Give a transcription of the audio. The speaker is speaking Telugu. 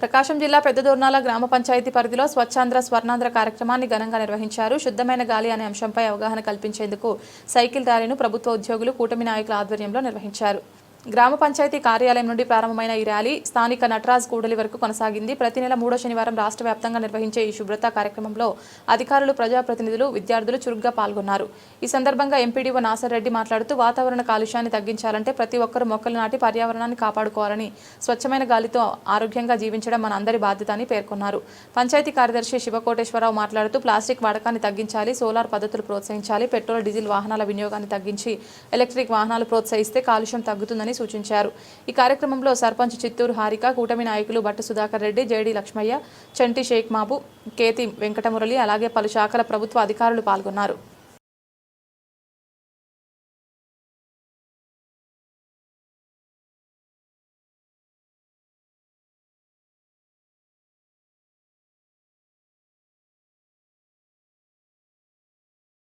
ప్రకాశం జిల్లా పెద్దదూర్నాల గ్రామ పంచాయతీ పరిధిలో స్వచ్ఛాంధ్ర స్వర్ణాంధ్ర కార్యక్రమాన్ని ఘనంగా నిర్వహించారు. శుద్ధమైన గాలి అనే అంశంపై అవగాహన కల్పించేందుకు సైకిల్ ర్యాలీను ప్రభుత్వ ఉద్యోగులు కూటమి నాయకుల ఆధ్వర్యంలో నిర్వహించారు. గ్రామ పంచాయతీ కార్యాలయం నుండి ప్రారంభమైన ఈ ర్యాలీ స్థానిక నటరాజ్ కూడలి వరకు కొనసాగింది. ప్రతి నెల మూడో శనివారం రాష్ట్ర వ్యాప్తంగా నిర్వహించే ఈ శుభ్రత కార్యక్రమంలో అధికారులు ప్రజాప్రతినిధులు విద్యార్థులు చురుగ్గా పాల్గొన్నారు. ఈ సందర్భంగా ఎంపీడీఓ నాసర్ రెడ్డి మాట్లాడుతూ వాతావరణ కాలుష్యాన్ని తగ్గించాలంటే ప్రతి ఒక్కరూ మొక్కలు నాటి పర్యావరణాన్ని కాపాడుకోవాలని స్వచ్ఛమైన గాలితో ఆరోగ్యంగా జీవించడం మన అందరి బాధ్యత అని పేర్కొన్నారు. పంచాయతీ కార్యదర్శి శివకోటేశ్వరరావు మాట్లాడుతూ ప్లాస్టిక్ వాడకాన్ని తగ్గించాలి సోలార్ పద్ధతులు ప్రోత్సహించాలి పెట్రోల్ డీజిల్ వాహనాల వినియోగాన్ని తగ్గించి ఎలక్ట్రిక్ వాహనాలు ప్రోత్సహిస్తే కాలుష్యం తగ్గుతుందని సూచించారు. ఈ కార్యక్రమంలో సర్పంచ్ చిత్తూరు హారిక కూటమి నాయకులు భట్టు సుధాకర్ రెడ్డి జేడీ లక్ష్మయ్య చంటి షేక్ మాబు కేతి వెంకటమురళి అలాగే పలు శాఖల ప్రభుత్వ అధికారులు పాల్గొన్నారు.